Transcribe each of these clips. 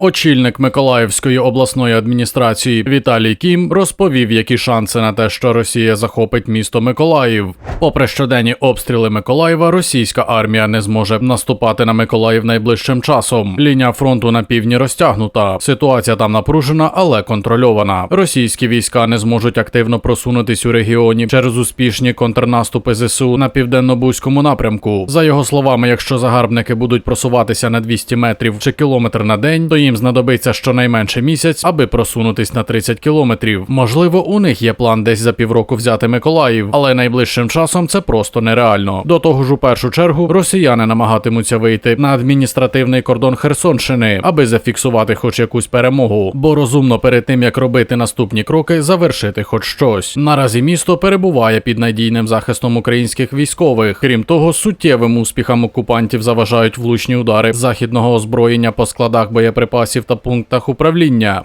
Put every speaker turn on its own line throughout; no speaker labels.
Очільник Миколаївської обласної адміністрації Віталій Кім розповів, які шанси на те, що Росія захопить місто Миколаїв. Попри щоденні обстріли Миколаєва, російська армія не зможе наступати на Миколаїв найближчим часом. Лінія фронту на півдні розтягнута. Ситуація там напружена, але контрольована. Російські війська не зможуть активно просунутись у регіоні через успішні контрнаступи ЗСУ на південно-бузькому напрямку. За його словами, якщо загарбники будуть просуватися на 200 метрів чи кілометр на день, то їм знадобиться щонайменше місяць, аби просунутись на 30 кілометрів. Можливо, у них є план десь за півроку взяти Миколаїв, але найближчим часом це просто нереально. До того ж, у першу чергу, росіяни намагатимуться вийти на адміністративний кордон Херсонщини, аби зафіксувати хоч якусь перемогу. Бо розумно перед тим як робити наступні кроки, завершити хоч щось. Наразі місто перебуває під надійним захистом українських військових. Крім того, суттєвим успіхам окупантів заважають влучні удари західного озброєння по складах боєприпасів та пунктах управління.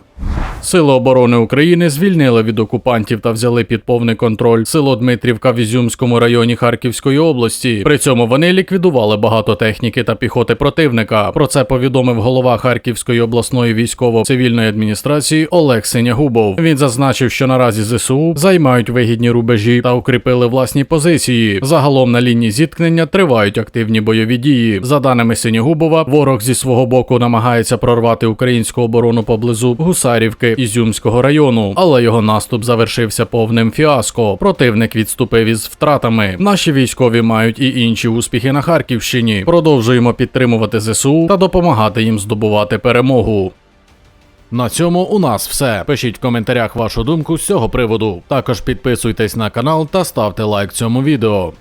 Сили оборони України звільнили від окупантів та взяли під повний контроль село Дмитрівка в Ізюмському районі Харківської області. При цьому вони ліквідували багато техніки та піхоти противника. Про це повідомив голова Харківської обласної військово-цивільної адміністрації Олег Синягубов. Він зазначив, що наразі ЗСУ займають вигідні рубежі та укріпили власні позиції. Загалом на лінії зіткнення тривають активні бойові дії. За даними Синягубова, ворог зі свого боку намагається прорвати українську оборону поблизу Гусарівки Ізюмського району, але його наступ завершився повним фіаско. Противник відступив із втратами. Наші військові мають і інші успіхи на Харківщині. Продовжуємо підтримувати ЗСУ та допомагати їм здобувати перемогу. На цьому у нас все. Пишіть в коментарях вашу думку з цього приводу. Також підписуйтесь на канал та ставте лайк цьому відео.